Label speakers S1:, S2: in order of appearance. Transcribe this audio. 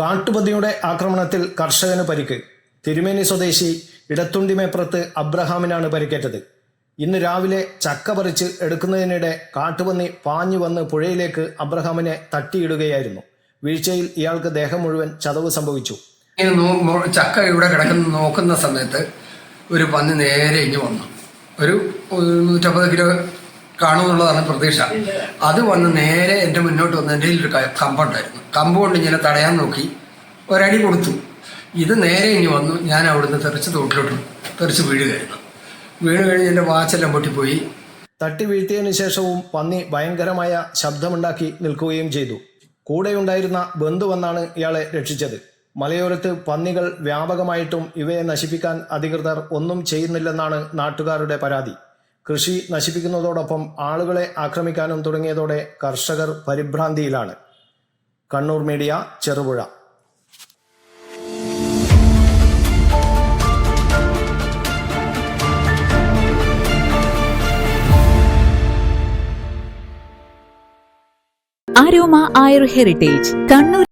S1: കാട്ടുപന്നിയുടെ ആക്രമണത്തിൽ കർഷകന് പരിക്ക്. തിരുമേനി സ്വദേശി ഇടത്തുണ്ടിമേപ്പുറത്ത് അബ്രഹാമിനാണ് പരിക്കേറ്റത്. ഇന്ന് രാവിലെ ചക്ക പറിച്ച് എടുക്കുന്നതിനിടെ കാട്ടുപന്നി പാഞ്ഞു വന്ന് പുഴയിലേക്ക് അബ്രഹാമിനെ തട്ടിയിടുകയായിരുന്നു. വീഴ്ചയിൽ ഇയാൾക്ക് ദേഹം മുഴുവൻ ചതവ് സംഭവിച്ചു.
S2: ചക്ക ഇവിടെ കിടക്കുന്ന നോക്കുന്ന സമയത്ത് ഒരു പന്നി നേരെ ഇഞ്ഞു വന്നു. ഒരു നൂറ്റമ്പത് കിലോ കാണുമെന്നുള്ളതാണ് പ്രതീക്ഷ. അത് വന്ന് നേരെ എന്റെ മുന്നോട്ട് വന്ന് എന്റെ ഒരു കമ്പുണ്ടായിരുന്നു കമ്പ് കൊണ്ട് ഇങ്ങനെ തടയാൻ നോക്കി. ഒരടി കൊടുത്തു. ഇത് നേരെ ഇനി വന്നു. ഞാൻ അവിടുന്ന് തെറിച്ച് തോട്ടിലോട്ട് തെറിച്ച് വീഴുകയായിരുന്നു വീണ് കഴിഞ്ഞ് എന്റെ വാച്ചെല്ലാം പൊട്ടിപ്പോയി.
S1: തട്ടി വീഴ്ത്തിയതിനു ശേഷവും പന്നി ഭയങ്കരമായ ശബ്ദമുണ്ടാക്കി നിൽക്കുകയും ചെയ്തു. കൂടെയുണ്ടായിരുന്ന ബന്ധു വന്നാണ് ഇയാളെ രക്ഷിച്ചത്. മലയോരത്ത് പന്നികൾ വ്യാപകമായിട്ടും ഇവയെ നശിപ്പിക്കാൻ അധികൃതർ ഒന്നും ചെയ്യുന്നില്ലെന്നാണ് നാട്ടുകാരുടെ പരാതി. കൃഷി നശിപ്പിക്കുന്നതോടൊപ്പം ആളുകളെ ആക്രമിക്കാനും തുടങ്ങിയതോടെ കർഷകർ പരിഭ്രാന്തിയിലാണ്. Kannur media Cherupuzha.
S3: Aroma Ayur heritage Kannur